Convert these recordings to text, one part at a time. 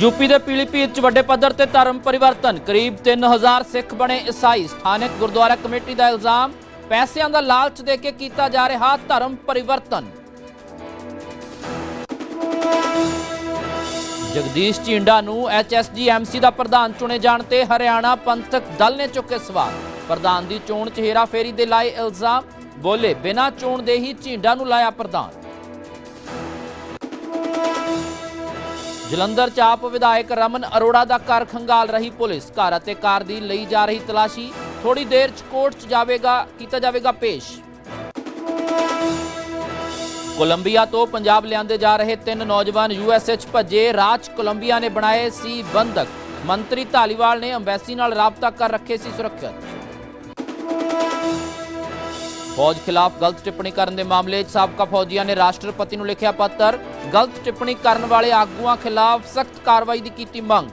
UP ਦੇ ਪੀਲੀਭੀਤ 'ਚ ਵੱਡੇ ਪੱਧਰ ਤੇ ਧਰਮ ਪਰਿਵਰਤਨ, ਕਰੀਬ 3000 ਸਿੱਖ ਬਣੇ ਈਸਾਈ। ਸਥਾਨਕ ਗੁਰਦੁਆਰਾ ਕਮੇਟੀ ਦਾ ਇਲਜ਼ਾਮ, ਪੈਸਿਆਂ ਦਾ ਲਾਲਚ ਦੇ ਕੇ ਕੀਤਾ ਜਾ ਰਿਹਾ ਧਰਮ ਪਰਿਵਰਤਨ। ਜਗਦੀਸ਼ ਝਿੰਡਾ ਨੂੰ ਐਚਐਸਜੀਐਮਸੀ ਦਾ ਪ੍ਰਧਾਨ ਚੁਣੇ ਜਾਣ ਤੇ ਹਰਿਆਣਾ ਪੰਥਕ ਦਲ ਨੇ ਚੁੱਕੇ ਸਵਾਲ। ਪ੍ਰਧਾਨ ਦੀ ਚੋਣ 'ਚ ਹੇਰਾਫੇਰੀ ਦੇ ਲਾਏ ਇਲਜ਼ਾਮ, ਬੋਲੇ ਬਿਨਾਂ ਚੋਣ ਦੇ ਹੀ ਝਿੰਡਾ ਨੂੰ ਲਾਇਆ ਪ੍ਰਧਾਨ। ਜਲੰਧਰ ਚ ਆਪ ਵਿਧਾਇਕ ਰਮਨ ਅਰੋੜਾ ਦਾ ਘਰ ਖੰਗਾਲ ਰਹੀ ਪੁਲਿਸ। ਘਰ ਅਤੇ ਕਾਰ ਦੀ ਲਈ ਜਾ ਰਹੀ ਤਲਾਸ਼ੀ ਥੋੜੀ ਦੇਰ ਚ ਕੋਰਟ ਚ ਜਾਵੇਗਾ, ਕੀਤਾ ਜਾਵੇਗਾ ਪੇਸ਼। ਕੋਲੰਬੀਆ ਤੋਂ ਪੰਜਾਬ ਲਿਆਂਦੇ ਜਾ ਰਹੇ ਤਿੰਨ ਨੌਜਵਾਨ ਯੂਐਸਏ ਚ ਭੱਜੇ, ਰਾਜ ਕੋਲੰਬੀਆ ਨੇ ਬਣਾਏ ਸੀ ਬੰਦਕ ਮੰਤਰੀ ਧਾਲੀਵਾਲ ਨੇ ਅੰਬੈਸੀ ਨਾਲ ਰਾਬਤਾ ਕਰ ਰੱਖੇ ਸੀ ਸੁਰੱਖਿਅਤ। ਫੌਜ ਖਿਲਾਫ ਗਲਤ ਟਿੱਪਣੀ ਕਰਨ ਦੇ ਮਾਮਲੇ 'ਚ ਸਾਬਕਾ ਫੌਜੀਆਂ ਨੇ ਰਾਸ਼ਟਰਪਤੀ ਨੂੰ ਲਿਖਿਆ ਪੱਤਰ, ਗਲਤ ਟਿੱਪਣੀ ਕਰਨ ਵਾਲੇ ਆਗੂਆਂ ਖਿਲਾਫ ਸਖਤ ਕਾਰਵਾਈ ਦੀ ਕੀਤੀ ਮੰਗ।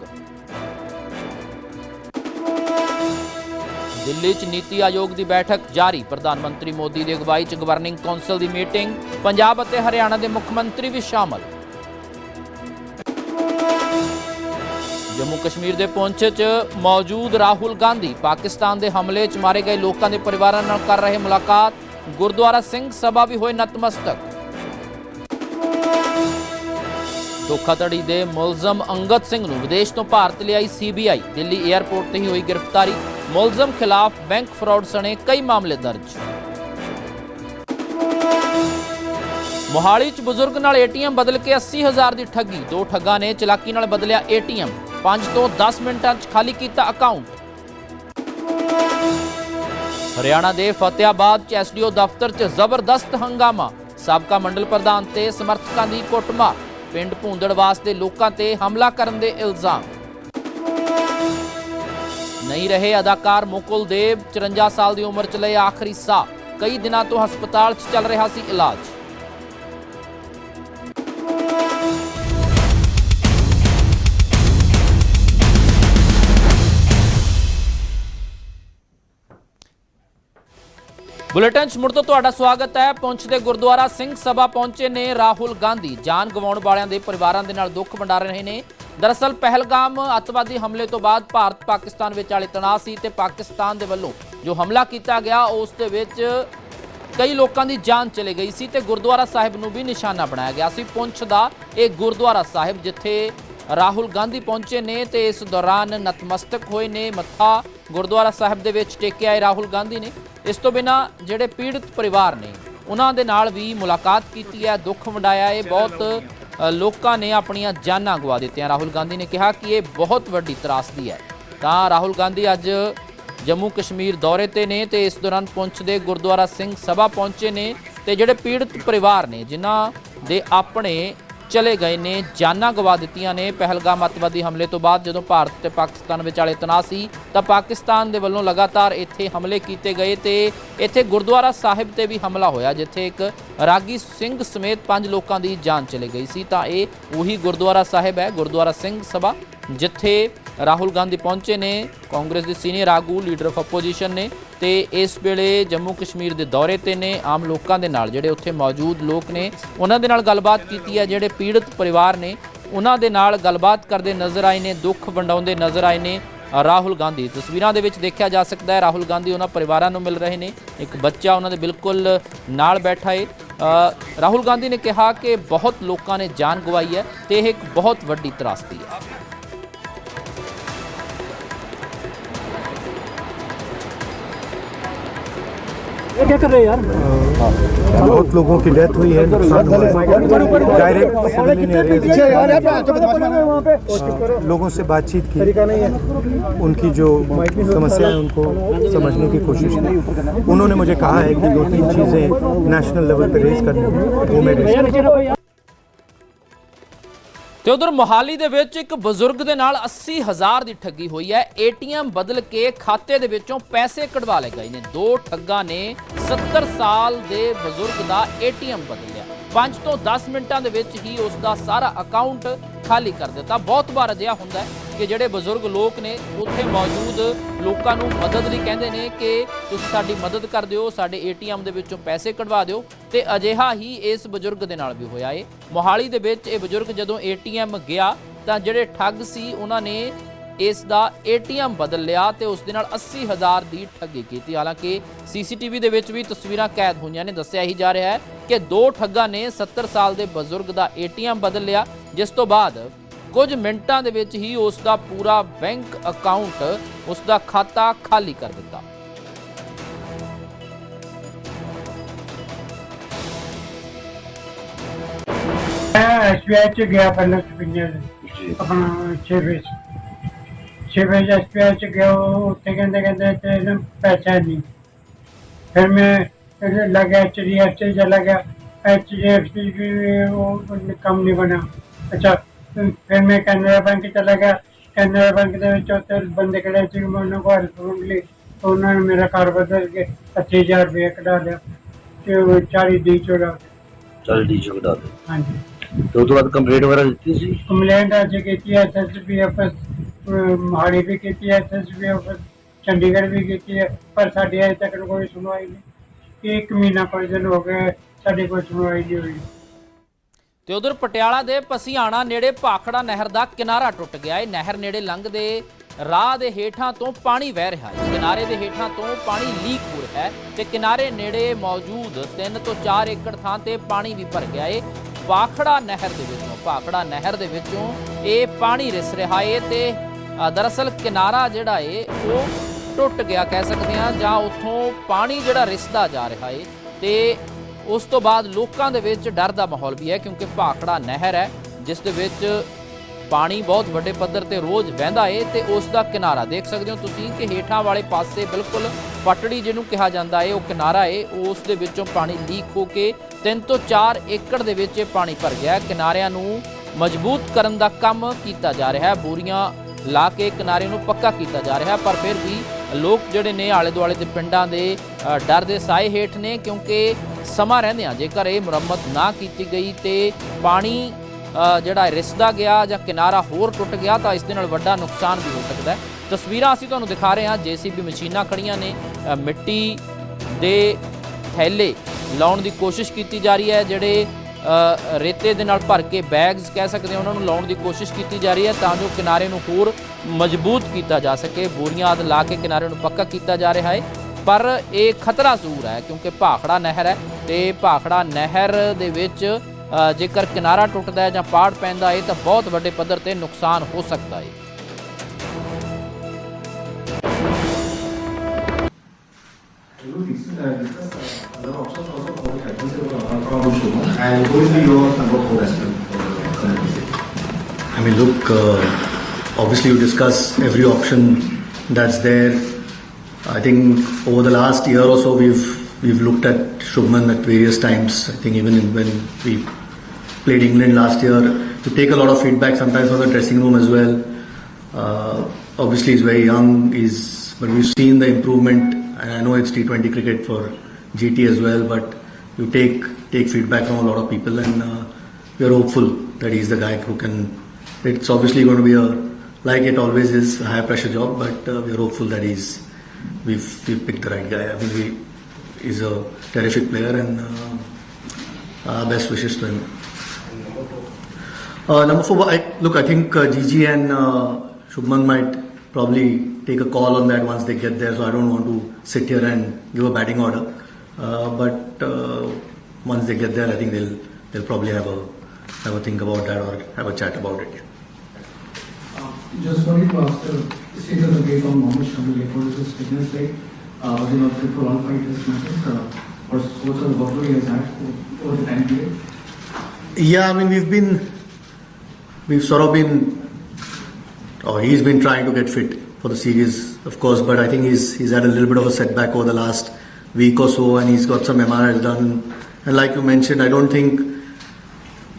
ਦਿੱਲੀ 'ਚ ਨੀਤੀ ਆਯੋਗ ਦੀ ਬੈਠਕ ਜਾਰੀ। ਪ੍ਰਧਾਨ ਮੰਤਰੀ ਮੋਦੀ ਦੀ ਅਗਵਾਈ 'ਚ ਗਵਰਨਿੰਗ ਕੌਂਸਲ ਦੀ ਮੀਟਿੰਗ ਪੰਜਾਬ ਅਤੇ ਹਰਿਆਣਾ ਦੇ ਮੁੱਖ ਮੰਤਰੀ ਵੀ ਸ਼ਾਮਲ। ਜੰਮੂ ਕਸ਼ਮੀਰ ਦੇ ਪੁੰਛ 'ਚ ਮੌਜੂਦ ਰਾਹੁਲ ਗਾਂਧੀ ਪਾਕਿਸਤਾਨ ਦੇ ਹਮਲੇ 'ਚ ਮਾਰੇ ਗਏ ਲੋਕਾਂ ਦੇ ਪਰਿਵਾਰਾਂ ਨਾਲ ਕਰ ਰਹੇ ਮੁਲਾਕਾਤ। ਗੁਰਦੁਆਰਾ ਸਿੰਘ ਸਭਾ ਵੀ ਹੋਏ ਨਤਮਸਤਕ। ਧੋਖਾਧੜੀ ਦੇ ਮੁਲਜ਼ਮ ਅੰਗਦ ਸਿੰਘ ਨੂੰ ਵਿਦੇਸ਼ ਤੋਂ ਭਾਰਤ ਲਿਆਈ ਸੀਬੀਆਈ। ਦਿੱਲੀ 에ਅਰਪੋਰਟ ਤੇ ਹੀ ਹੋਈ ਗ੍ਰਿਫਤਾਰੀ। ਮੁਲਜ਼ਮ ਖਿਲਾਫ ਬੈਂਕ ਫਰਾਡ ਸਣੇ ਕਈ ਮਾਮਲੇ ਦਰਜ। ਮੋਹਾਲੀ 'ਚ ਬਜ਼ੁਰਗ ਨਾਲ ਏਟੀਐਮ ਬਦਲ ਕੇ 80000 ਦੀ ਠੱਗੀ। ਦੋ ਠੱਗਾਂ ਨੇ ਚਲਾਕੀ ਨਾਲ ਬਦਲਿਆ ਏਟੀਐਮ। 5 ਤੋਂ 10 ਮਿੰਟਾਂ 'ਚ ਖਾਲੀ ਕੀਤਾ ਅਕਾਊਂਟ ਹਰਿਆਣਾ ਦੇ ਫਤਿਆਬਾਦ 'ਚ ਐਸਡੀਓ ਦਫ਼ਤਰ 'ਚ ਜ਼ਬਰਦਸਤ ਹੰਗਾਮਾ। ਸਾਬਕਾ ਮੰਡਲ ਪ੍ਰਧਾਨ ਤੇ ਸਮਰਥਕਾਂ ਦੀ ਕੁੱਟਮਾਰ। ਪਿੰਡ ਭੂੰਦੜਵਾਸ ਦੇ ਲੋਕਾਂ ਤੇ ਹਮਲਾ ਕਰਨ ਦੇ ਇਲਜ਼ਾਮ। ਨਹੀਂ ਰਹੇ ਅਦਾਕਾਰ ਮੁਕੁਲ ਦੇਵ 54 ਸਾਲ ਦੀ ਉਮਰ 'ਚ ਲਏ ਆਖਰੀ ਸਾਹ। ਕਈ ਦਿਨਾਂ ਤੋਂ ਹਸਪਤਾਲ 'ਚ ਚੱਲ ਰਿਹਾ ਸੀ ਇਲਾਜ। ਬੁਲੇਟਿਨ 'ਚ ਮੁੜ ਤੋਂ ਤੁਹਾਡਾ ਸਵਾਗਤ ਹੈ। ਪੁੰਛ ਦੇ ਗੁਰਦੁਆਰਾ ਸਿੰਘ ਸਭਾ ਪਹੁੰਚੇ ਨੇ ਰਾਹੁਲ ਗਾਂਧੀ। ਜਾਨ ਗਵਾਉਣ ਵਾਲਿਆਂ ਦੇ ਪਰਿਵਾਰਾਂ ਦੇ ਨਾਲ ਦੁੱਖ ਵੰਡਾ ਰਹੇ ਨੇ। ਦਰਅਸਲ ਪਹਿਲਗਾਮ ਅੱਤਵਾਦੀ ਹਮਲੇ ਤੋਂ ਬਾਅਦ ਭਾਰਤ ਪਾਕਿਸਤਾਨ ਵਿੱਚ ਵਾਲੇ ਤਣਾਅ ਸੀ ਤੇ ਪਾਕਿਸਤਾਨ ਦੇ ਵੱਲੋਂ ਜੋ ਹਮਲਾ ਕੀਤਾ ਗਿਆ, ਉਸ ਦੇ ਵਿੱਚ ਕਈ ਲੋਕਾਂ ਦੀ ਜਾਨ ਚਲੇ ਗਈ ਸੀ ਤੇ ਗੁਰਦੁਆਰਾ ਸਾਹਿਬ ਨੂੰ ਵੀ ਨਿਸ਼ਾਨਾ ਬਣਾਇਆ ਗਿਆ ਸੀ। ਪੁੰਛ ਦਾ ਇਹ ਗੁਰਦੁਆਰਾ ਸਾਹਿਬ ਜਿੱਥੇ ਰਾਹੁਲ ਗਾਂਧੀ ਪਹੁੰਚੇ ਨੇ ਤੇ ਇਸ ਦੌਰਾਨ ਨਤਮਸਤਕ ਹੋਏ ਨੇ। ਮੱਥਾ ਗੁਰਦੁਆਰਾ ਸਾਹਿਬ ਦੇ ਵਿੱਚ ਟੇਕਿਆ ਹੈ ਰਾਹੁਲ ਗਾਂਧੀ ਨੇ। ਇਸ ਤੋਂ ਬਿਨਾ ਜਿਹੜੇ ਪੀੜਤ ਪਰਿਵਾਰ ਨੇ, ਉਹਨਾਂ ਦੇ ਨਾਲ ਵੀ ਮੁਲਾਕਾਤ ਕੀਤੀ ਹੈ, ਦੁੱਖ ਵੰਡਾਇਆ ਹੈ। ਬਹੁਤ ਲੋਕਾਂ ਨੇ ਆਪਣੀਆਂ ਜਾਨਾਂ ਗਵਾ ਦਿੱਤੀਆਂ। ਰਾਹੁਲ ਗਾਂਧੀ ਨੇ ਕਿਹਾ ਕਿ ਇਹ ਬਹੁਤ ਵੱਡੀ ਤਰਾਸਦੀ ਹੈ। ਤਾਂ ਰਾਹੁਲ ਗਾਂਧੀ ਅੱਜ ਜੰਮੂ ਕਸ਼ਮੀਰ ਦੌਰੇ ਤੇ ਨੇ ਤੇ ਇਸ ਦੌਰਾਨ ਪਹੁੰਚਦੇ ਗੁਰਦੁਆਰਾ ਸਿੰਘ ਸਭਾ ਪਹੁੰਚੇ ਨੇ ਤੇ ਜਿਹੜੇ ਪੀੜਤ ਪਰਿਵਾਰ ਨੇ, ਜਿਨ੍ਹਾਂ ਦੇ ਆਪਣੇ ਚਲੇ ਗਏ ਨੇ। ਜਾਨਾਂ ਗਵਾ ਦਿੱਤੀਆਂ ਨੇ ਪਹਿਲਗਾਮ ਅੱਤਵਾਦੀ ਹਮਲੇ ਤੋਂ ਬਾਅਦ ਜਦੋਂ ਭਾਰਤ ਤੇ ਪਾਕਿਸਤਾਨ ਵਿਚਾਲੇ ਤਣਾਅ ਸੀ, ਤਾਂ ਪਾਕਿਸਤਾਨ ਦੇ ਵੱਲੋਂ ਲਗਾਤਾਰ ਇੱਥੇ ਹਮਲੇ ਕੀਤੇ ਗਏ ਤੇ ਇੱਥੇ ਗੁਰਦੁਆਰਾ ਸਾਹਿਬ ਤੇ ਵੀ ਹਮਲਾ ਹੋਇਆ, ਜਿੱਥੇ ਇੱਕ ਰਾਗੀ ਸਿੰਘ ਸਮੇਤ ਪੰਜ ਲੋਕਾਂ ਦੀ ਜਾਨ ਚਲੇ ਗਈ ਸੀ। ਤਾਂ ਇਹ ਉਹੀ ਗੁਰਦੁਆਰਾ ਸਾਹਿਬ ਹੈ, ਗੁਰਦੁਆਰਾ ਸਿੰਘ ਸਭਾ, ਜਿੱਥੇ ਰਾਹੁਲ ਗਾਂਧੀ ਪਹੁੰਚੇ ਨੇ ਕਾਂਗਰਸ ਦੇ ਸੀਨੀਅਰ ਆਗੂ ਲੀਡਰ ਆਫ ਆਪੋਜੀਸ਼ਨ ਨੇ ਤੇ ਇਸ ਵੇਲੇ ਜੰਮੂ ਕਸ਼ਮੀਰ ਦੇ ਦੌਰੇ ਤੇ ਨੇ ਆਮ ਲੋਕਾਂ ਦੇ ਨਾਲ ਜਿਹੜੇ ਉੱਥੇ ਮੌਜੂਦ ਲੋਕ ਨੇ ਉਹਨਾਂ ਦੇ ਨਾਲ ਗੱਲਬਾਤ ਕੀਤੀ ਹੈ ਜਿਹੜੇ ਪੀੜਤ ਪਰਿਵਾਰ ਨੇ ਉਹਨਾਂ ਦੇ ਨਾਲ ਗੱਲਬਾਤ ਕਰਦੇ ਨਜ਼ਰ ਆਏ ਨੇ ਦੁੱਖ ਵੰਡਾਉਂਦੇ ਨਜ਼ਰ ਆਏ ਨੇ, ਰਾਹੁਲ ਗਾਂਧੀ। ਤਸਵੀਰਾਂ ਦੇ ਵਿੱਚ ਦੇਖਿਆ ਜਾ ਸਕਦਾ ਹੈ, ਰਾਹੁਲ ਗਾਂਧੀ ਉਹਨਾਂ ਪਰਿਵਾਰਾਂ ਨੂੰ ਮਿਲ ਰਹੇ ਨੇ, ਇੱਕ ਬੱਚਾ ਉਹਨਾਂ ਦੇ ਬਿਲਕੁਲ ਨਾਲ ਬੈਠਾ ਹੈ ਰਾਹੁਲ ਗਾਂਧੀ ਨੇ ਕਿਹਾ ਕਿ ਬਹੁਤ ਲੋਕਾਂ ਨੇ ਜਾਨ ਗਵਾਈ ਹੈ ਤੇ ਇਹ ਇੱਕ ਬਹੁਤ ਵੱਡੀ ਤਰਾਸਦੀ ਹੈ। ये क्या कर रहे हैं यार? बहुत लोगों की डेथ हुई है नुकसान हुआ है। डायरेक्ट लोगों से बातचीत की। उनकी जो समस्या है उनको समझने की कोशिश की। उन्होंने मुझे कहा है कि दो तीन चीज़ें नेशनल लेवल पर रेज करनी है वो मैं ਤੇ ਉਧਰ ਮੋਹਾਲੀ ਦੇ ਵਿੱਚ ਇੱਕ ਬਜ਼ੁਰਗ ਦੇ ਨਾਲ 80000 ਦੀ ਠੱਗੀ ਹੋਈ ਹੈ। ਏਟੀਐਮ ਬਦਲ ਕੇ ਖਾਤੇ ਦੇ ਵਿੱਚੋਂ ਪੈਸੇ ਕਢਵਾ ਲਏ ਗਏ ਨੇ। ਦੋ ਠੱਗਾਂ ਨੇ 70 ਸਾਲ ਦੇ ਬਜ਼ੁਰਗ ਦਾ ਏਟੀਐਮ ਬਦਲ ਲਿਆ। 5 ਤੋਂ 10 ਮਿੰਟਾਂ ਦੇ ਵਿੱਚ ਹੀ ਉਸ ਦਾ ਸਾਰਾ ਅਕਾਊਂਟ ਖਾਲੀ ਕਰ ਦਿੱਤਾ। ਬਹੁਤ ਵਾਰ ਅਜਿਹਾ ਹੁੰਦਾ ਹੈ। ਕਿ ਜਿਹੜੇ ਬਜ਼ੁਰਗ ਲੋਕ ਨੇ, ਉੱਥੇ ਮੌਜੂਦ ਲੋਕਾਂ ਨੂੰ ਮਦਦ ਲਈ ਕਹਿੰਦੇ ਨੇ ਕਿ ਤੁਸੀਂ ਸਾਡੀ ਮਦਦ ਕਰ ਦਿਓ, ਸਾਡੇ ਏਟੀਐਮ ਦੇ ਵਿੱਚੋਂ ਪੈਸੇ ਕਢਵਾ ਦਿਓ ਤੇ ਅਜਿਹਾ ਹੀ ਇਸ ਬਜ਼ੁਰਗ ਦੇ ਨਾਲ ਵੀ ਹੋਇਆ ਏ। ਮੋਹਾਲੀ ਦੇ ਵਿੱਚ ਇਹ ਬਜ਼ੁਰਗ ਜਦੋਂ ਏਟੀਐਮ ਗਿਆ, ਤਾਂ ਜਿਹੜੇ ਠੱਗ ਸੀ, ਉਹਨਾਂ ਨੇ ਇਸ ਦਾ ਏਟੀਐਮ ਬਦਲ ਲਿਆ ਤੇ ਉਸ ਦੇ ਨਾਲ 80000 ਦੀ ਠੱਗੀ ਕੀਤੀ। ਹਾਲਾਂਕਿ ਸੀਸੀਟੀਵੀ ਦੇ ਵਿੱਚ ਵੀ ਤਸਵੀਰਾਂ ਕੈਦ ਹੋਈਆਂ ਨੇ, ਦੱਸਿਆ ਹੀ ਜਾ ਰਿਹਾ ਹੈ ਕਿ ਦੋ ਠੱਗਾਂ ਨੇ 70 ਸਾਲ ਦੇ ਬਜ਼ੁਰਗ ਦਾ ਏਟੀਐਮ ਬਦਲ ਲਿਆ, ਜਿਸ ਤੋਂ ਬਾਅਦ ਕੁਝ ਮਿੰਟਾਂ ਦੇ ਵਿੱਚ ਹੀ ਉਸ ਦਾ ਪੂਰਾ ਬੈਂਕ ਅਕਾਊਂਟ ਉਸ ਦਾ ਖਾਤਾ ਖਾਲੀ ਕਰ ਦਿੱਤਾ। ਐਸਬੀਆਈ ਗਿਆ ਪਹਿਲਾਂ ਸਪਿੰਜਰ ਆਪਣਾ 6 ਵਿੱਚ 6 ਵਿੱਚ ਐਸਬੀਆਈ ਚ ਗਿਆ ਕਹਿੰਦੇ ਕਹਿੰਦੇ ਤੇ ਪੈਸਾ ਨਹੀਂ। ਫਿਰ ਮੈਂ ਇਹਦੇ ਲਗਾ ਐਚਡੀਐਫਸੀ ਚ ਐਚਡੀਐਫਸੀ ਵੀ ਕੰਮ ਨਹੀਂ ਬਣਾ ਅੱਛਾ ਫਿਰ ਮੈਂ ਕੈਨਰਾ ਬੈਂਕ ਚਲਾ ਗਿਆ। ਕੈਨਰਾ ਬੈਂਕ ਦੇ ਵਿੱਚ ਉੱਥੇ ਬੰਦੇ ਕਿਹੜੇ ਸੀ ਮੈਂ ਉਹਨਾਂ ਕੋਲ ਹੈਲਪ ਮੰਗੀ ਤਾਂ ਉਹਨਾਂ ਨੇ ਮੇਰਾ ਘਰ ਬਦਲ ਕੇ 25000 ਰੁਪਏ ਕਢਾ ਲਿਆ ਤੇ ਉਹ 40 ਦੀ ਚੋੜਾ ਚੱਲ ਡੀ ਚੋ ਕਢਾ ਦੇ ਹਾਂਜੀ। ਤੇ ਉਹ ਤੋਂ ਬਾਅਦ ਕੰਪਲੀਟ ਵਗੈਰਾ ਦਿੱਤੀ ਸੀ? ਕੰਪਲੇਂਟ ਅੱਜ ਕੀਤੀ ਹੈ ਐਸਐਸਪੀ ਆਫਿਸ ਮਹਾਲੀ ਵੀ ਕੀਤੀ ਹੈ ਐਸਐਸਪੀ ਆਫਿਸ ਚੰਡੀਗੜ੍ਹ ਵੀ ਕੀਤੀ ਹੈ ਪਰ ਸਾਡੀ ਅਜੇ ਤੱਕ ਕੋਈ ਸੁਣਵਾਈ ਨਹੀਂ। ਇੱਕ ਮਹੀਨਾ ਦਿਨ ਹੋ ਗਏ ਸਾਡੀ ਕੋਈ ਸੁਣਵਾਈ ਨਹੀਂ ਹੋਈ। ਤੇ ਉਧਰ ਪਟਿਆਲਾ ਦੇ ਪਸੀਆਣਾ ਨੇੜੇ ਭਾਖੜਾ ਨਹਿਰ ਦਾ ਕਿਨਾਰਾ ਟੁੱਟ ਗਿਆ ਹੈ। ਨਹਿਰ ਨੇੜੇ ਲੰਘਦੇ ਰਾਹ ਦੇ ਹੇਠਾਂ ਤੋਂ ਪਾਣੀ ਵਹਿ ਰਿਹਾ ਹੈ। ਕਿਨਾਰੇ ਦੇ ਹੇਠਾਂ ਤੋਂ ਪਾਣੀ ਲੀਕ ਹੋ ਰਿਹਾ ਹੈ ਤੇ ਕਿਨਾਰੇ ਨੇੜੇ ਮੌਜੂਦ 3 ਤੋਂ 4 ਏਕੜ ਥਾਂ ਤੇ ਪਾਣੀ ਵੀ ਭਰ ਗਿਆ ਹੈ। ਭਾਖੜਾ ਨਹਿਰ ਦੇ ਵਿੱਚੋਂ, ਭਾਖੜਾ ਨਹਿਰ ਦੇ ਵਿੱਚੋਂ ਇਹ ਪਾਣੀ ਰਿਸ ਰਿਹਾ ਹੈ ਤੇ ਦਰਅਸਲ ਕਿਨਾਰਾ ਜਿਹੜਾ ਏ ਉਹ ਟੁੱਟ ਗਿਆ ਕਹਿ ਸਕਦੇ ਹਾਂ ਜਾਂ ਉੱਥੋਂ ਪਾਣੀ ਜਿਹੜਾ ਰਿਸਦਾ ਜਾ ਰਿਹਾ ਏ ਤੇ ਉਸ ਤੋਂ ਬਾਅਦ ਲੋਕਾਂ ਦੇ ਵਿੱਚ ਡਰ ਦਾ ਮਾਹੌਲ ਵੀ ਹੈ, ਕਿਉਂਕਿ ਭਾਖੜਾ ਨਹਿਰ ਹੈ, ਜਿਸ ਦੇ ਵਿੱਚ ਪਾਣੀ ਬਹੁਤ ਵੱਡੇ ਪੱਧਰ ਤੇ ਰੋਜ਼ ਵਹਿੰਦਾ ਏ ਤੇ ਉਸ ਦਾ ਕਿਨਾਰਾ ਦੇਖ ਸਕਦੇ ਹੋ ਤੁਸੀਂ ਕਿ ਹੇਠਾਂ ਵਾਲੇ ਪਾਸੇ ਬਿਲਕੁਲ ਪਟੜੀ ਜਿਹਨੂੰ ਕਿਹਾ ਜਾਂਦਾ ਏ, ਉਹ ਕਿਨਾਰਾ ਏ, ਉਸ ਦੇ ਵਿੱਚੋਂ ਪਾਣੀ ਲੀਕ ਹੋ ਕੇ 3 ਤੋਂ 4 ਏਕੜ ਦੇ ਵਿੱਚ ਇਹ ਪਾਣੀ ਭਰ ਗਿਆ। ਕਿਨਾਰਿਆਂ ਨੂੰ ਮਜ਼ਬੂਤ ਕਰਨ ਦਾ ਕੰਮ ਕੀਤਾ ਜਾ ਰਿਹਾ ਹੈ ਬੋਰੀਆਂ ਲਾ ਕੇ ਕਿਨਾਰੇ ਨੂੰ ਪੱਕਾ ਕੀਤਾ ਜਾ ਰਿਹਾ, ਪਰ ਫਿਰ ਵੀ ਲੋਕ ਜਿਹੜੇ ਨੇ ਆਲੇ ਦੁਆਲੇ ਦੇ ਪਿੰਡਾਂ ਦੇ ਡਰ ਦੇ ਸਾਏ ਹੇਠ ਨੇ, ਕਿਉਂਕਿ ਸਮਾਂ ਰਹਿੰਦਿਆਂ ਜੇਕਰ ਇਹ ਮੁਰੰਮਤ ਨਾ ਕੀਤੀ ਗਈ ਤੇ ਪਾਣੀ ਜਿਹੜਾ ਰਿਸਦਾ ਗਿਆ ਜਾਂ ਕਿਨਾਰਾ ਹੋਰ ਟੁੱਟ ਗਿਆ ਤਾਂ ਇਸ ਦੇ ਨਾਲ ਵੱਡਾ ਨੁਕਸਾਨ ਵੀ ਹੋ ਸਕਦਾ ਹੈ। ਤਸਵੀਰਾਂ ਅਸੀਂ ਤੁਹਾਨੂੰ ਦਿਖਾ ਰਹੇ ਹਾਂ। ਜੀਸੀਬੀ ਮਸ਼ੀਨਾਂ ਖੜੀਆਂ ਨੇ। ਮਿੱਟੀ ਦੇ ਥੈਲੇ ਲਾਉਣ ਦੀ ਕੋਸ਼ਿਸ਼ ਕੀਤੀ ਜਾ ਰਹੀ ਹੈ। ਜਿਹੜੇ ਰੇਤੇ ਦੇ ਨਾਲ ਭਰ ਕੇ ਬੈਗਸ ਕਹਿ ਸਕਦੇ ਹਾਂ, ਉਹਨਾਂ ਨੂੰ ਲਾਉਣ ਦੀ ਕੋਸ਼ਿਸ਼ ਕੀਤੀ ਜਾ ਰਹੀ ਹੈ ਤਾਂ ਜੋ ਕਿਨਾਰੇ ਨੂੰ ਹੋਰ ਮਜ਼ਬੂਤ ਕੀਤਾ ਜਾ ਸਕੇ। ਬੋਰੀਆਂ ਆਦਿ ਲਾ ਕੇ ਕਿਨਾਰੇ ਨੂੰ ਪੱਕਾ ਕੀਤਾ ਜਾ ਰਿਹਾ ਹੈ। ਪਰ ਇਹ ਖਤਰਾ ਜ਼ਰੂਰ ਹੈ ਕਿਉਂਕਿ ਭਾਖੜਾ ਨਹਿਰ ਹੈ ਤੇ ਭਾਖੜਾ ਨਹਿਰ ਦੇ ਵਿੱਚ ਜੇਕਰ ਕਿਨਾਰਾ ਟੁੱਟਦਾ ਹੈ ਜਾਂ ਪਾੜ ਪੈਂਦਾ ਹੈ ਤਾਂ ਬਹੁਤ ਵੱਡੇ ਪੱਧਰ ਤੇ ਨੁਕਸਾਨ ਹੋ ਸਕਦਾ ਹੈ? I mean, look, uh, obviously you discuss every option that's there. I think over the last year or so, we've we've looked at Shubman at various times. I think even when we played England last year, to take a lot of feedback sometimes from the dressing room as well. Uh, obviously, he's very young. He's but we've seen the improvement, and I know it's T20 cricket for GT as well. But you take take feedback from a lot of people, and uh, we're hopeful that he's the guy who can. It's obviously going to be a like it always is a high pressure job, but uh, we're hopeful that he's we've we've picked the right guy. I mean, we, he's a terrific player, and uh, best wishes to him. Uh, number four, I, look, I think uh, Gigi and uh, Shubman might probably take a call on that once they get there. So I don't want to sit here and give a batting order. Uh, but uh, once they get there, I think they'll they'll probably have a have a think about that or have a chat about it. Just wanted to ask of the game from Mohammad Shamil. Is his fitness like? Uh, he not fit for all five test matches? Uh, what's the workload he has had over the time period? Yeah, I mean we've been we've sort of been or he's been trying to get fit for the series, of course, but I think he's he's had a little bit of a setback over the last week or so, and he's got some MRIs done. And like you mentioned, I don't think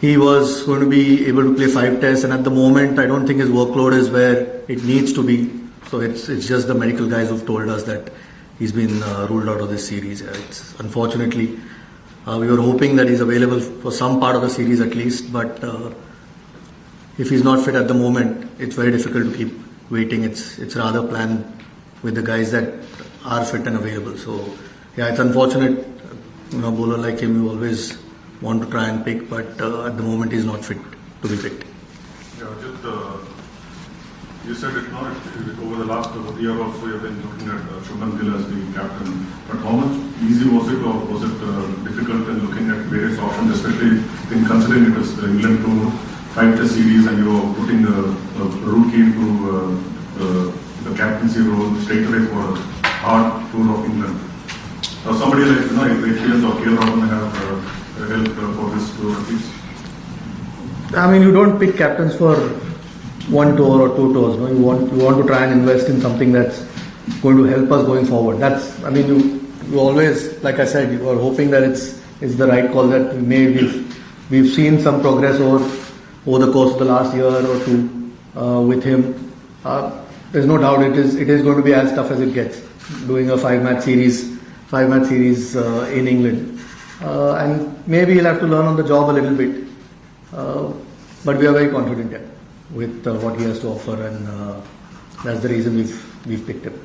he was going to be able to play five tests, and at the moment, I don't think his workload is where it needs to be. So it's it's just the medical guys who've told us that he's been uh, ruled out of this series. It's unfortunately. Uh, we were hoping that he's available for some part of the series at least, but uh, if he's not fit at the moment, it's very difficult to keep waiting. It's it's rather plan with the guys that are fit and available. So yeah, it's unfortunate. You know, bowler like him, you always want to try and pick, but uh, at the moment he's not fit to be picked. Yeah, just, uh, you said it, over the last year or so, you've been looking at uh, Shubman Gill as the captain. But how much easy was it or was it uh, difficult in looking at various options, especially in considering it as the England tour, five test series and you're putting a, a rookie into uh, the, the captaincy role straight away for a hard tour of England? Or somebody like, you know, Adrian or KL Rahul may have uh, helped uh, for this tour at least? I mean, you don't pick captains for one tour or two tours. No, you want you want to try and invest in something that's going to help us going forward. That's, I mean, you you always, like I said, you are hoping that it's it's the right call that we made. We've, we've seen some progress over over the course of the last year or two uh, with him. Uh, there's no doubt it is it is going to be as tough as it gets doing a five match series, five match series uh, in England, uh, and maybe he'll have to learn on the job a little bit. But we are very confident yeah, with uh, what he has to offer, and uh, that's the reason we've we've picked him.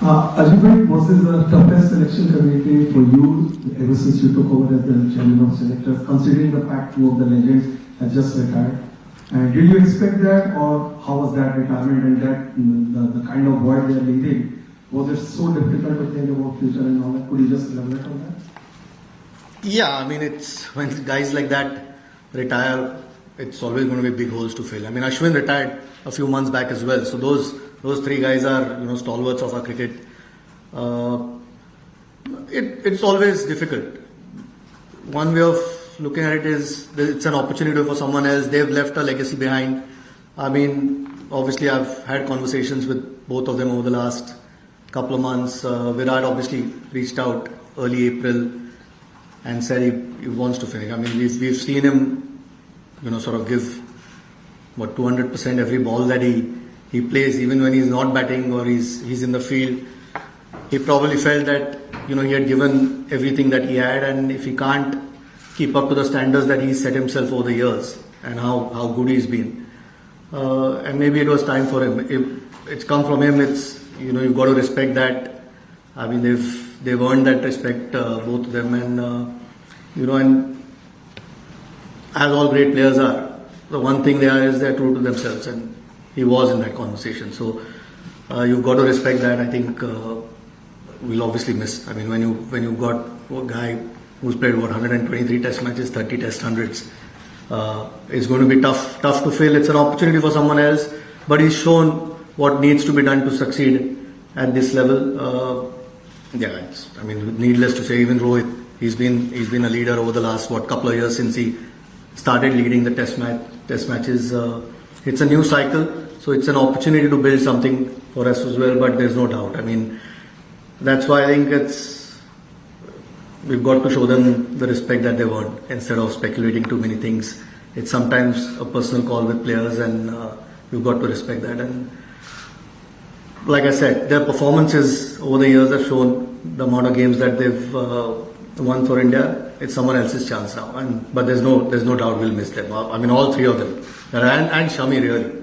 Uh, Ajit, was this the toughest selection committee for you ever since you took over as the chairman of selectors, considering the fact two of the legends had just retired? And did you expect that, or how was that retirement and that mm, the, the kind of void they are leading? Was it so difficult to think about future and all that? Could you just elaborate on that? Yeah, I mean, it's when guys like that retire, it's always going to be big holes to fill. I mean, Ashwin retired a few months back as well, so those those three guys are you know stalwarts of our cricket. Uh, it, it's always difficult. One way of looking at it is it's an opportunity for someone else. They've left a legacy behind. I mean, obviously, I've had conversations with both of them over the last couple of months. Uh, Virat obviously reached out early April and said he, he wants to finish. I mean, we've, we've seen him, you know, sort of give what 200% every ball that he he plays, even when he's not batting or he's he's in the field. He probably felt that you know he had given everything that he had, and if he can't keep up to the standards that he set himself over the years and how how good he's been, uh, and maybe it was time for him. If it's come from him, it's you know you've got to respect that. I mean they've they've earned that respect uh, both of them, and uh, you know and as all great players are, the one thing they are is they're true to themselves, and he was in that conversation. So uh, you've got to respect that. I think uh, we'll obviously miss. I mean, when you when you've got a guy who's played what 123 Test matches, 30 Test hundreds, uh, it's going to be tough tough to fill. It's an opportunity for someone else, but he's shown what needs to be done to succeed at this level. Uh, yeah, I mean, needless to say, even Rohit, he's been he's been a leader over the last what couple of years since he started leading the Test match Test matches. Uh, it's a new cycle, so it's an opportunity to build something for us as well. But there's no doubt. I mean, that's why I think it's we've got to show them the respect that they want instead of speculating too many things. It's sometimes a personal call with players, and uh, you've got to respect that. And like I said, their performances over the years have shown the amount of games that they've uh, won for India. It's someone else's chance now, and but there's no there's no doubt we'll miss them. I mean, all three of them, and and Shami really.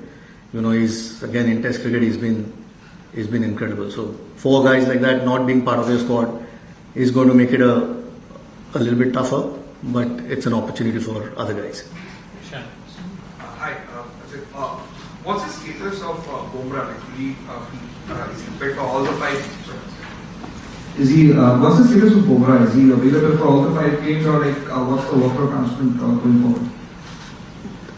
You know, he's again in Test cricket. He's been he's been incredible. So four guys like that not being part of your squad is going to make it a a little bit tougher, but it's an opportunity for other guys. Uh, Hi, uh, Ajit. Uh, What's the status of uh, Bumrah? Like, he, is he played for all the five? Is he, uh, what's the status of Bumrah? Is he available for all the five games or like uh, what's the work announcement uh, going forward?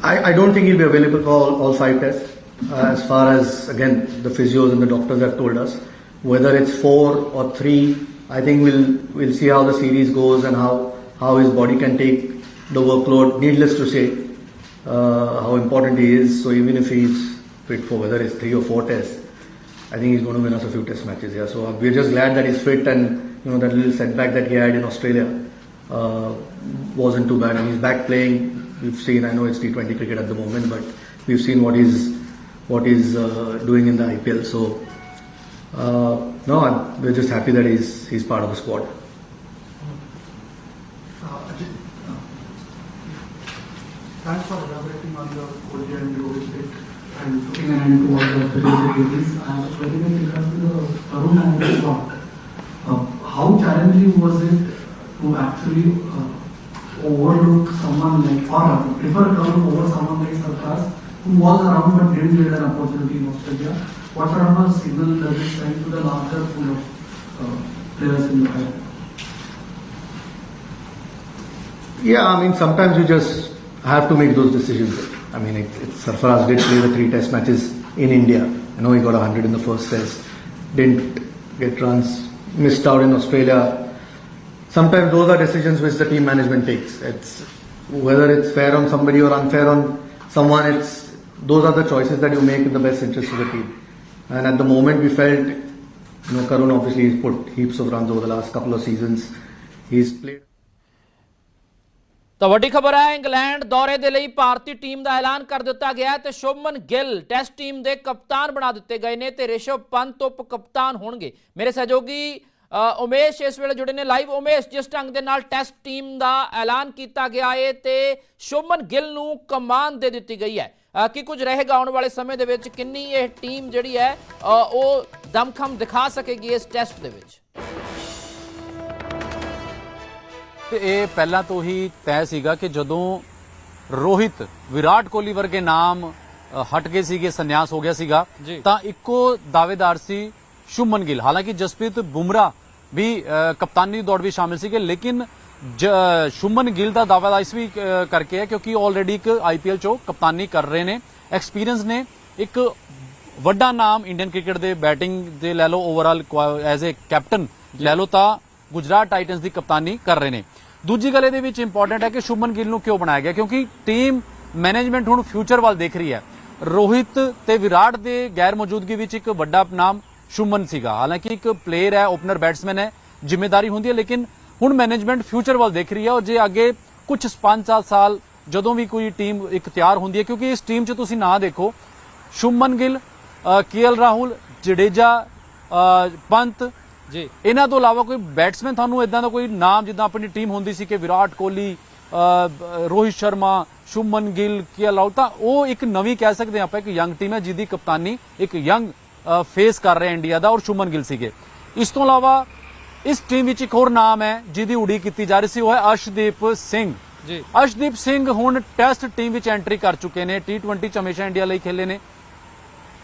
I, I don't think he'll be available for all, all five tests. Uh, as far as again the physios and the doctors have told us, whether it's four or three, I think we'll we'll see how the series goes and how how his body can take the workload. Needless to say, uh, how important he is. So even if he's fit for whether it's three or four tests, I think he's going to win us a few test matches. Yeah. So uh, we're just glad that he's fit and you know that little setback that he had in Australia uh, wasn't too bad and he's back playing. We've seen. I know it's T20 cricket at the moment, but we've seen what he's what he's uh, doing in the IPL. So uh, no, I'm, we're just happy that he's he's part of the squad. Thanks for elaborating on the Kohli and how challenging was it to actually uh, overlook someone like, or prefer Karun over someone like Sarfraz, who was around but didn't get an opportunity in Australia? What sort of a signal does send to the larger pool of uh, players in the IPL? Yeah, I mean, sometimes you just have to make those decisions. I mean, it, it, Sarfaraz did play the three test matches in India. I know he got 100 in the first test, didn't get runs, missed out in Australia. Sometimes those are decisions which the team management takes. It's whether it's fair on somebody or unfair on someone. It's those are the choices that you make in the best interest of the team. And at the moment, we felt, you know, Karun obviously he's put heaps of runs over the last couple of seasons. He's played. ਤਾਂ ਵੱਡੀ ਖਬਰ ਹੈ England ਦੌਰੇ ਦੇ ਲਈ ਭਾਰਤੀ team ਦਾ ਐਲਾਨ ਕਰ ਦਿੱਤਾ ਗਿਆ ਹੈ ਤੇ ਸ਼ੁਭਮਨ ਗਿੱਲ ਟੈਸਟ ਟੀਮ ਦੇ ਕਪਤਾਨ ਬਣਾ ਦਿੱਤੇ ਗਏ ਨੇ ਤੇ ਰਿਸ਼ਵ ਪੰਤ ਉਪ ਕਪਤਾਨ ਹੋਣਗੇ। ਮੇਰੇ ਸਹਿਯੋਗੀ ਉਮੇਸ਼ ਇਸ ਵੇਲੇ ਜੁੜੇ ਨੇ ਲਾਈਵ। ਉਮੇਸ਼ ਜਿਸ ਢੰਗ ਦੇ ਨਾਲ ਟੈਸਟ ਟੀਮ ਦਾ ਐਲਾਨ ਕੀਤਾ ਗਿਆ ਹੈ ਤੇ ਸ਼ੁਭਮਨ ਗਿੱਲ ਨੂੰ ਕਮਾਨ ਦੇ ਦਿੱਤੀ ਗਈ ਹੈ। ਅ, ਕੀ ਕੁਝ ਰਹੇਗਾ ਆਉਣ ਵਾਲੇ ਸਮੇਂ ਦੇ ਵਿੱਚ? ਕਿੰਨੀ ਇਹ ਟੀਮ ਜਿਹੜੀ ਹੈ ਉਹ ਦਮਖਮ ਦਿਖਾ ਸਕੇਗੀ ਇਸ ਟੈਸਟ ਦੇ ਵਿੱਚ? ਤੇ ਇਹ ਪਹਿਲਾਂ ਤੋਂ ਹੀ ਤੈਅ ਸੀਗਾ ਕਿ ਜਦੋਂ ਰੋਹਿਤ ਵਿਰਾਟ ਕੋਹਲੀ ਵਰਗੇ ਨਾਮ ਹਟ ਗਏ ਸੀਗੇ ਸੰਨਿਆਸ ਹੋ ਗਿਆ ਸੀਗਾ। ਤਾਂ ਇੱਕੋ ਦਾਅਵੇਦਾਰ ਸੀ ਸ਼ੁਭਮਨ ਗਿੱਲ ਹਾਲਾਂਕਿ ਜਸਪ੍ਰੀਤ ਬੁਮਰਾ ਵੀ ਕਪਤਾਨੀ ਦੌੜ ਵੀ ਸ਼ਾਮਿਲ ਸੀਗੇ ਲੇਕਿਨ ਸ਼ੁਭਮਨ ਗਿੱਲ ਦਾ ਦਾਅਵਾ ਇਸ ਵੀ ਕਰਕੇ ਹੈ ਕਿਉਂਕਿ ਆਲਰੇਡੀ ਇੱਕ ਆਈਪੀਐਲ ਚੋਂ ਕਪਤਾਨੀ ਕਰ ਰਹੇ ਨੇ ਐਕਸਪੀਰੀਅੰਸ ਨੇ ਇੱਕ ਵੱਡਾ ਨਾਮ ਇੰਡੀਅਨ ਕ੍ਰਿਕਟ ਦੇ ਬੈਟਿੰਗ ਦੇ ਲੈ ਲਓ ਓਵਰਆਲ ਐਜ਼ ਅ ਕੈਪਟਨ ਲੈ ਲਓ ਤਾਂ ਗੁਜਰਾਤ ਟਾਈਟਨਸ ਦੀ ਕਪਤਾਨੀ ਕਰ ਰਹੇ ਨੇ ਦੂਜੀ ਗੱਲ ਇਹਦੇ ਵਿੱਚ ਇੰਪੋਰਟੈਂਟ ਹੈ ਕਿ ਸ਼ੁਭਮਨ ਗਿੱਲ ਨੂੰ ਕਿਉਂ ਬਣਾਇਆ ਗਿਆ? ਕਿਉਂਕਿ ਟੀਮ ਮੈਨੇਜਮੈਂਟ ਹੁਣ ਫਿਊਚਰ ਵੱਲ ਦੇਖ ਰਹੀ ਹੈ। ਰੋਹਿਤ ਤੇ ਵਿਰਾਟ ਦੇ ਗੈਰ ਮੌਜੂਦਗੀ ਵਿੱਚ ਇੱਕ ਵੱਡਾ ਨਾਮ ਸ਼ੁਭਮਨ ਸੀਗਾ। ਹਾਲਾਂਕਿ ਇੱਕ ਪਲੇਅਰ ਹੈ ਓਪਨਰ ਬੈਟਸਮੈਨ ਹੈ ਜ਼ਿੰਮੇਵਾਰੀ ਹੁੰਦੀ ਹੈ, ਲੇਕਿਨ ਹੁਣ ਮੈਨੇਜਮੈਂਟ ਫਿਊਚਰ ਵੱਲ ਦੇਖ ਰਹੀ ਹੈ ਔਰ ਜੇ ਅੱਗੇ ਕੁਝ 5-7 ਸਾਲ ਜਦੋਂ ਵੀ ਕੋਈ ਟੀਮ ਇੱਕ ਤਿਆਰ ਹੁੰਦੀ ਹੈ, ਕਿਉਂਕਿ ਇਸ ਟੀਮ 'ਚ ਤੁਸੀਂ ਨਾ ਦੇਖੋ, ਸ਼ੁਭਮਨ ਗਿੱਲ ਕੇਐਲ ਰਾਹੁਲ, ਜਡੇਜਾ ਪੰਤ ਜੀ। ਇਹਨਾਂ ਤੋਂ ਇਲਾਵਾ ਕੋਈ ਬੈਟਸਮੈਨ ਤੁਹਾਨੂੰ ਇਦਾਂ ਦਾ ਕੋਈ ਨਾਮ ਜਿੱਦਾਂ ਆਪਣੀ ਟੀਮ ਹੁੰਦੀ ਸੀ ਕਿ ਵਿਰਾਟ ਕੋਹਲੀ ਰੋਹਿਤ ਸ਼ਰਮਾ ਸ਼ੁਭਮਨ ਗਿੱਲ ਕੀ ਅਲਾਉ ਤਾਂ ਉਹ ਇੱਕ ਨਵੀਂ ਕਹਿ ਸਕਦੇ ਆਪਾਂ ਇੱਕ ਯੰਗ ਟੀਮ ਹੈ ਜਿਹਦੀ ਕਪਤਾਨੀ ਇੱਕ ਯੰਗ ਫੇਸ ਕਰ ਰਿਹਾ ਇੰਡੀਆ ਦਾ ਔਰ ਸ਼ੁਭਮਨ ਗਿੱਲ ਸੀਗੇ। ਇਸ ਤੋਂ ਇਲਾਵਾ ਇਸ ਟੀਮ ਵਿੱਚ ਇੱਕ ਹੋਰ ਨਾਮ ਹੈ ਜਿਹਦੀ ਉਡੀਕ ਕੀਤੀ ਜਾ ਰਹੀ ਸੀ ਉਹ ਹੈ ਅਰਸ਼ਦੀਪ ਸਿੰਘ। ਜੀ। ਅਰਸ਼ਦੀਪ ਸਿੰਘ ਹੁਣ ਟੈਸਟ ਟੀਮ ਵਿੱਚ ਐਂਟਰੀ ਕਰ ਚੁੱਕੇ ਨੇ T20 ਚ ਹਮੇਸ਼ਾ ਇੰਡੀਆ ਲਈ ਖੇਲੇ ਨੇ।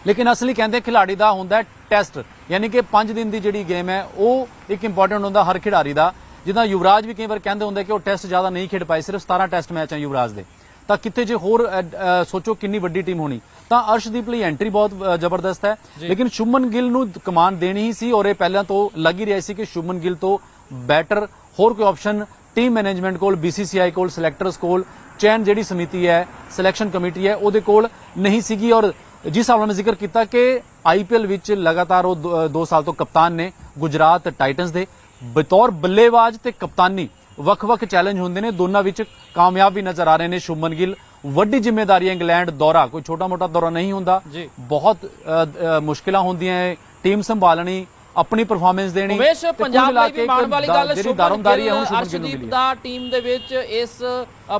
ਲੇਕਿਨ ਅਸਲੀ ਕਹਿੰਦੇ ਖਿਡਾਰੀ ਦਾ ਹੁੰਦਾ ਟੈਸਟ ਯਾਨੀ ਕਿ 5 ਦਿਨ ਦੀ ਜਿਹੜੀ ਗੇਮ ਹੈ ਉਹ ਇੱਕ ਇੰਪੋਰਟੈਂਟ ਹੁੰਦਾ ਹਰ ਖਿਡਾਰੀ ਦਾ। ਜਿੱਦਾਂ ਯੁਵਰਾਜ ਵੀ ਕਈ ਵਾਰ ਕਹਿੰਦੇ ਹੁੰਦੇ ਕਿ ਉਹ ਟੈਸਟ ਜ਼ਿਆਦਾ ਨਹੀਂ ਖੇਡ ਪਾਏ ਸਿਰਫ 17 ਟੈਸਟ ਮੈਚ ਹੈ ਯੁਵਰਾਜ ਦੇ। ਤਾਂ ਕਿਤੇ ਜੇ ਹੋਰ ਸੋਚੋ ਕਿੰਨੀ ਵੱਡੀ ਟੀਮ ਹੋਣੀ। ਤਾਂ ਅਰਸ਼ਦੀਪ ਲਈ ਐਂਟਰੀ ਬਹੁਤ ਜ਼ਬਰਦਸਤ ਹੈ। ਲੇਕਿਨ ਸ਼ੁਭਮਨ ਗਿੱਲ ਨੂੰ ਕਮਾਨ ਦੇਣੀ ਹੀ ਸੀ ਔਰ ਇਹ ਪਹਿਲਾਂ ਤੋਂ ਲੱਗ ਹੀ ਰਿਹਾ ਸੀ ਕਿ ਸ਼ੁਭਮਨ ਗਿੱਲ ਤੋਂ ਬੈਟਰ ਹੋਰ ਕੋਈ ਆਪਸ਼ਨ ਟੀਮ ਮੈਨੇਜਮੈਂਟ ਕੋਲ BCCI ਕੋਲ ਸਿਲੈਕਟਰਸ ਕੋਲ ਚੈਨ ਜਿਹੜੀ ਸਮਿਤੀ ਹੈ ਸਿਲੈਕਸ਼ਨ ਕਮੇਟੀ ਹੈ ਉਹਦੇ ਕੋਲ ਨਹੀਂ ਸੀਗੀ ਔਰ ਜਿਸ ਹਿਸਾਬ ਨਾਲ ਮੈਂ ਜ਼ਿਕਰ ਕੀਤਾ ਕਿ ਆਈਪੀਐਲ ਵਿੱਚ ਲਗਾਤਾਰ ਉਹ 2 ਸਾਲ ਤੋਂ ਕਪਤਾਨ ਨੇ ਗੁਜਰਾਤ ਟਾਈਟਨਸ ਦੇ। ਬਤੌਰ ਬੱਲੇਬਾਜ਼ ਤੇ ਕਪਤਾਨੀ ਵੱਖ-ਵੱਖ ਚੈਲੰਜ ਹੁੰਦੇ ਨੇ ਦੋਨਾਂ ਵਿੱਚ ਕਾਮਯਾਬ ਵੀ ਨਜ਼ਰ ਆ ਰਹੇ ਨੇ ਸ਼ੁਭਮਨ ਗਿੱਲ। ਵੱਡੀ ਜ਼ਿੰਮੇਵਾਰੀ ਇੰਗਲੈਂਡ ਦੌਰਾ ਕੋਈ ਛੋਟਾ-ਮੋਟਾ ਦੌਰਾ ਨਹੀਂ ਹੁੰਦਾ। ਜੀ। ਬਹੁਤ ਮੁਸ਼ਕਿਲਾਂ ਹੁੰਦੀਆਂ ਹੈ ਟੀਮ ਸੰਭਾਲਣੀ ਆਪਣੀ ਪਰਫਾਰਮੈਂਸ ਦੇਣੀ ਉਮੇਸ਼ ਪੰਜਾਬ ਲਈ ਵੀ ਮਾਣ ਵਾਲੀ ਗੱਲ ਸ਼ੁਭਮਨ ਗਿੱਲ ਨੂੰ ਅਰਸ਼ਦੀਪ ਦਾ ਟੀਮ ਦੇ ਵਿੱਚ ਇਸ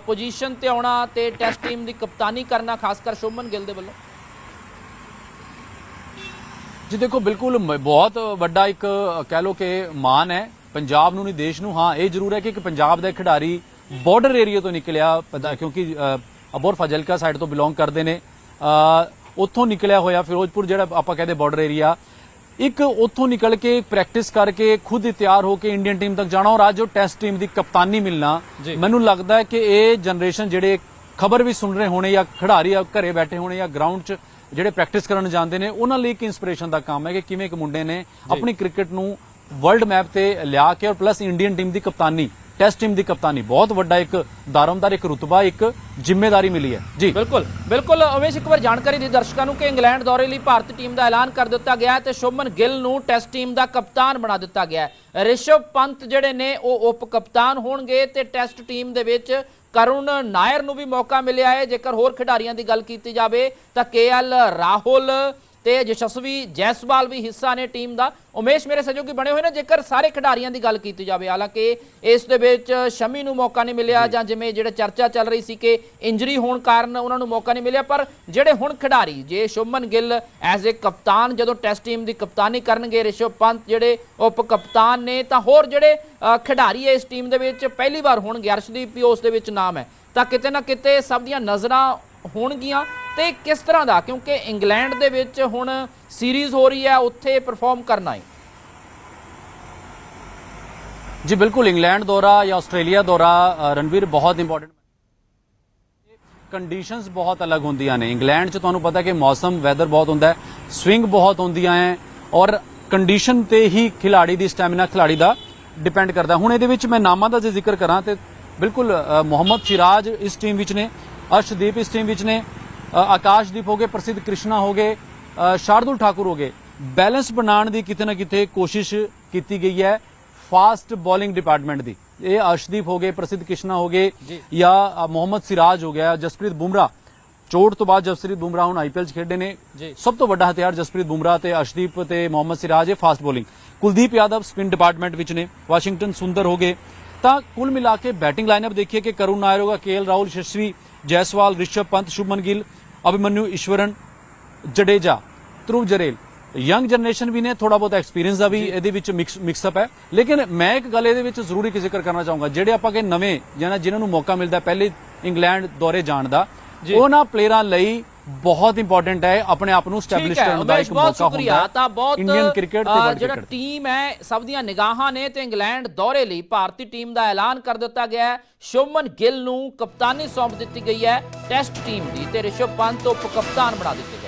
ਪੋਜੀਸ਼ਨ ਤੇ ਆਉਣਾ ਤੇ ਟੈਸਟ ਟੀਮ ਦੀ ਕਪਤਾਨੀ ਕਰਨਾ ਖਾਸ ਕਰ ਸ਼ੁਭਮਨ ਗਿੱਲ ਦੇ ਵੱਲੋਂ। ਜੀ ਦੇਖੋ ਬਿਲਕੁਲ ਬਹੁਤ ਵੱਡਾ ਇੱਕ ਕਹਿ ਲੋ ਕਿ ਮਾਨ ਹੈ। ਪੰਜਾਬ ਨੂੰ ਨਹੀਂ ਦੇਸ਼ ਨੂੰ ਹਾਂ ਇਹ ਜ਼ਰੂਰ ਹੈ ਕਿ ਇੱਕ ਪੰਜਾਬ ਦਾ ਖਿਡਾਰੀ ਬਾਰਡਰ ਏਰੀਆ ਤੋਂ ਨਿਕਲਿਆ ਪਤਾ- ਕਿਉਂਕਿ ਅਬੋਰ ਫਜ਼ਲਕਾ ਸਾਈਡ ਤੋਂ ਬਿਲੋਂਗ ਕਰਦੇ ਨੇ। ਉੱਥੋਂ ਨਿਕਲਿਆ ਹੋਇਆ ਫਿਰੋਜ਼ਪੁਰ ਜਿਹੜਾ ਆਪਾਂ ਕਹਿੰਦੇ ਬਾਰਡਰ ਏਰੀਆ ਇੱਕ ਉੱਥੋਂ ਨਿਕਲ ਕੇ ਪ੍ਰੈਕਟਿਸ ਕਰਕੇ ਖੁਦ ਹੀ ਤਿਆਰ ਹੋ ਕੇ ਇੰਡੀਅਨ ਟੀਮ ਤੱਕ ਜਾਣਾ ਔਰ ਅੱਜ ਉਹ ਟੈਸਟ ਟੀਮ ਦੀ ਕਪਤਾਨੀ ਮਿਲਣਾ। ਮੈਨੂੰ ਲੱਗਦਾ ਹੈ ਕਿ ਇਹ ਜਨਰੇਸ਼ਨ ਜਿਹੜੇ ਖਬਰ ਵੀ ਸੁਣ ਰਹੇ ਹੋਣੇ ਜਾਂ ਖਿਡਾਰੀ ਘਰੇ ਬੈਠੇ ਹੋਣੇ ਜਾਂ ਗਰਾਊਂਡ 'ਚ ਜਿਹੜੇ ਪ੍ਰੈਕਟਿਸ ਕਰਨ ਜਾਂਦੇ ਨੇ ਉਹਨਾਂ ਲਈ ਇੱਕ ਇਨਸਪੀਰੇਸ਼ਨ ਦਾ ਕੰਮ ਹੈ ਕਿ ਕਿਵੇਂ ਇੱਕ ਮੁੰਡੇ ਨੇ ਆਪਣੀ ਕ੍ਰਿਕਟ ਨੂੰ ਵਰਲਡ ਮੈਪ ਤੇ ਲਿਆ ਕੇ ਔਰ ਪਲੱਸ ਇੰਡੀਅਨ ਟੀਮ ਦੀ ਕਪਤਾਨੀ ਟੈਸਟ ਟੀਮ ਦੀ ਕਪਤਾਨੀ ਬਹੁਤ ਵੱਡਾ ਇੱਕ ਦਾਰਮਦਾਰ ਇੱਕ ਰੁਤਬਾ ਇੱਕ ਜ਼ਿੰਮੇਵਾਰੀ ਮਿਲੀ ਹੈ। ਜੀ। ਬਿਲਕੁਲ ਬਿਲਕੁਲ ਉਮੇਸ਼ ਇੱਕ ਵਾਰ ਜਾਣਕਾਰੀ ਦੇ ਦਰਸ਼ਕਾਂ ਨੂੰ ਕਿ ਇੰਗਲੈਂਡ ਦੌਰੇ ਲਈ ਭਾਰਤੀ ਟੀਮ ਦਾ ਐਲਾਨ ਕਰ ਦਿੱਤਾ ਗਿਆ ਹੈ ਤੇ ਸ਼ੁਭਮਨ ਗਿੱਲ ਨੂੰ ਟੈਸਟ ਟੀਮ ਦਾ ਕਪਤਾਨ ਬਣਾ ਦਿੱਤਾ ਗਿਆ ਹੈ। ਰਿਸ਼ਵ ਪੰਤ ਜਿਹੜੇ ਨੇ ਉਹ ਉਪ ਕਪਤਾਨ ਹੋਣਗੇ ਤੇ ਟੈਸਟ ਟੀਮ ਦੇ ਵਿੱਚ ਕਰੁਣ ਨਾਇਰ ਨੂੰ ਵੀ ਮੌਕਾ ਮਿਲਿਆ ਹੈ। ਜੇਕਰ ਹੋਰ ਖਿਡਾਰੀਆਂ ਦੀ ਗੱਲ ਕੀਤੀ ਜਾਵੇ ਤਾਂ ਕੇਐਲ ਰਾਹੁਲ ਤੇ ਯਸ਼ਸਵੀ ਜੈਸਵਾਲ ਵੀ ਹਿੱਸਾ ਨੇ ਟੀਮ ਦਾ। ਉਮੇਸ਼ ਮੇਰੇ ਸਹਿਯੋਗੀ ਬਣੇ ਹੋਏ ਨੇ ਜੇਕਰ ਸਾਰੇ ਖਿਡਾਰੀਆਂ ਦੀ ਗੱਲ ਕੀਤੀ ਜਾਵੇ। ਹਾਲਾਂਕਿ ਇਸ ਦੇ ਵਿੱਚ ਸ਼ਮੀ ਨੂੰ ਮੌਕਾ ਨਹੀਂ ਮਿਲਿਆ ਜਾਂ। ਜਿਵੇਂ ਜਿਹੜੇ ਚਰਚਾ ਚੱਲ ਰਹੀ ਸੀ ਕਿ ਇੰਜਰੀ ਹੋਣ ਕਾਰਨ ਉਹਨਾਂ ਨੂੰ ਮੌਕਾ ਨਹੀਂ ਮਿਲਿਆ ਪਰ ਜਿਹੜੇ ਹੁਣ ਖਿਡਾਰੀ ਜੇ ਸ਼ੁਭਮਨ ਗਿੱਲ ਐਜ਼ ਅ ਕਪਤਾਨ ਜਦੋਂ ਟੈਸਟ ਟੀਮ ਦੀ ਕਪਤਾਨੀ ਕਰਨਗੇ ਰਿਸ਼ਵ ਪੰਤ ਜਿਹੜੇ ਉਪ ਕਪਤਾਨ ਨੇ ਤਾਂ ਹੋਰ ਜਿਹੜੇ ਖਿਡਾਰੀ ਇਸ ਟੀਮ ਦੇ ਵਿੱਚ ਪਹਿਲੀ ਵਾਰ ਹੋਣਗੇ। ਅਰਸ਼ਦੀਪ ਵੀ ਉਸ ਦੇ ਵਿੱਚ ਨਾਮ ਹੈ। ਤਾਂ ਕਿਤੇ ਨਾ ਕਿਤੇ ਸਭ ਦੀਆਂ ਨਜ਼ਰਾਂ ਹੋਣਗੀਆਂ ਤੇ ਕਿਸ ਤਰ੍ਹਾਂ ਦਾ? ਕਿਉਂਕਿ ਇੰਗਲੈਂਡ ਦੇ ਵਿੱਚ ਹੁਣ ਸੀਰੀਜ਼ ਹੋ ਰਹੀ ਹੈ, ਉੱਥੇ ਪਰਫਾਰਮ ਕਰਨਾ ਹੈ। ਜੀ, ਬਿਲਕੁਲ ਇੰਗਲੈਂਡ ਦੌਰਾ ਜਾਂ ਆਸਟ੍ਰੇਲੀਆ ਦੌਰਾ ਰਣਵੀਰ, ਬਹੁਤ ਇੰਪੋਰਟੈਂਟ ਕੰਡੀਸ਼ਨਸ ਬਹੁਤ ਅਲੱਗ ਹੁੰਦੀਆਂ ਨੇ। ਇੰਗਲੈਂਡ 'ਚ ਤੁਹਾਨੂੰ ਪਤਾ ਕਿ ਮੌਸਮ ਵੈਦਰ ਬਹੁਤ ਹੁੰਦਾ ਸਵਿੰਗ ਬਹੁਤ ਹੁੰਦੀਆਂ ਹੈ ਔਰ ਕੰਡੀਸ਼ਨ ਤੇ ਹੀ ਖਿਲਾੜੀ ਦੀ ਸਟੈਮਿਨਾ ਖਿਲਾੜੀ ਦਾ ਡਿਪੈਂਡ ਕਰਦਾ ਹੁਣ ਇਹਦੇ ਵਿੱਚ ਮੈਂ ਨਾਮਾਂ ਦਾ ਜੇ ਜ਼ਿਕਰ ਕਰਾਂ ਤੇ ਬਿਲਕੁਲ ਮੁਹੰਮਦ ਸਿਰਾਜ ਇਸ ਟੀਮ ਵਿੱਚ ਨੇ। ਅਰਸ਼ਦੀਪ ਇਸ ਟੀਮ ਵਿੱਚ ਨੇ। ਆਕਾਸ਼ਦੀਪ ਹੋ ਗਏ ਪ੍ਰਸਿੱਧ ਕ੍ਰਿਸ਼ਨਾ ਹੋ ਗਏ ਸ਼ਾਰਦੁਲ ਠਾਕੁਰ ਹੋ ਗਏ। ਬੈਲੈਂਸ ਬਣਾਉਣ ਦੀ ਕਿਤੇ ਨਾ ਕਿਤੇ ਕੋਸ਼ਿਸ਼ ਕੀਤੀ ਗਈ ਹੈ ਫਾਸਟ ਬੋਲਿੰਗ ਡਿਪਾਰਟਮੈਂਟ ਦੀ। ਇਹ ਅਰਸ਼ਦੀਪ ਹੋ ਗਏ ਪ੍ਰਸਿੱਧ ਕ੍ਰਿਸ਼ਨਾ ਹੋ ਗਏ ਜਾਂ। ਮੁਹੰਮਦ ਸਿਰਾਜ ਹੋ ਗਿਆ ਜਸਪ੍ਰੀਤ ਬੁਮਰਾ ਚੋਟ ਤੋਂ ਬਾਅਦ ਜਸਪ੍ਰੀਤ ਬੁਮਰਾ ਹੁਣ ਆਈਪੀਐਲ 'ਚ ਖੇਡੇ ਨੇ। ਸਭ ਤੋਂ ਵੱਡਾ ਹਥਿਆਰ ਜਸਪ੍ਰੀਤ ਬੁਮਰਾ ਤੇ ਅਰਸ਼ਦੀਪ ਤੇ ਮੁਹੰਮਦ ਸਿਰਾਜ ਹੈ fast bowling. Kuldeep Yadav spin department ਵਿੱਚ ਨੇ ਵਾਸ਼ਿੰਗਟਨ ਸੁੰਦਰ ਹੋ ਗਏ। ਤਾਂ ਕੁੱਲ ਮਿਲਾ ਕੇ ਬੈਟਿੰਗ ਲਾਈਨਅਪ ਦੇਖੀਏ ਕਿ ਕਰੁਣ ਨਾਇਰ ਹੋਗਾ KL Rahul Yashasvi Jaiswal Rishabh Pant Shubman Gill Abhimanyu Easwaran Jadeja Dhruv Jurel young generation ਵੀ ਨੇ ਥੋੜਾ ਬਹੁਤ ਐਕਸਪੀਰੀਅੰਸ ਦਾ ਵੀ ਇਹਦੇ ਵਿੱਚ ਮਿਕਸ ਮਿਕਸਅਪ ਹੈ ਲੇਕਿਨ ਮੈਂ ਇੱਕ ਗੱਲ ਇਹਦੇ ਵਿੱਚ ਜ਼ਰੂਰੀ ਜ਼ਿਕਰ ਕਰਨਾ ਚਾਹੂੰਗਾ ਜਿਹੜੇ ਆਪਾਂ ਕਿ ਨਵੇਂ ਜਾਂ ਜਿਨ੍ਹਾਂ ਨੂੰ ਮੌਕਾ ਮਿਲਦਾ ਪਹਿਲੇ ਇੰਗਲੈਂਡ ਦੌਰੇ ਜਾਣ ਦਾ ਉਹਨਾਂ ਪਲੇਅਰਾਂ ਲਈ ਬਹੁਤ ਇੰਪੋਰਟੈਂਟ ਹੈ ਆਪਣੇ ਆਪ ਨੂੰ ਸਟੈਬਲਿਸ਼ ਕਰਨ ਦਾ ਇੱਕ ਮੌਕਾ ਹੁੰਦਾ ਤਾਂ ਬਹੁਤ ਇੰਡੀਅਨ ਕ੍ਰਿਕਟ ਤੇ ਵਰਲਡ ਜਿਹੜਾ ਟੀਮ ਹੈ ਸਭ ਦੀਆਂ ਨਿਗਾਹਾਂ ਨੇ ਤੇ ਇੰਗਲੈਂਡ ਦੌਰੇ ਲਈ ਭਾਰਤੀ ਟੀਮ ਦਾ ਐਲਾਨ ਕਰ ਦਿੱਤਾ ਗਿਆ ਹੈ। ਸ਼ੁਭਮਨ ਗਿੱਲ ਨੂੰ ਕਪਤਾਨੀ ਸੌਂਪ ਦਿੱਤੀ ਗਈ ਹੈ ਟੈਸਟ ਟੀਮ ਦੀ ਤੇ ਰਿਸ਼ਵ ਪੰਤ ਉਪ ਕਪਤਾਨ ਬਣਾ ਦਿੱਤੇ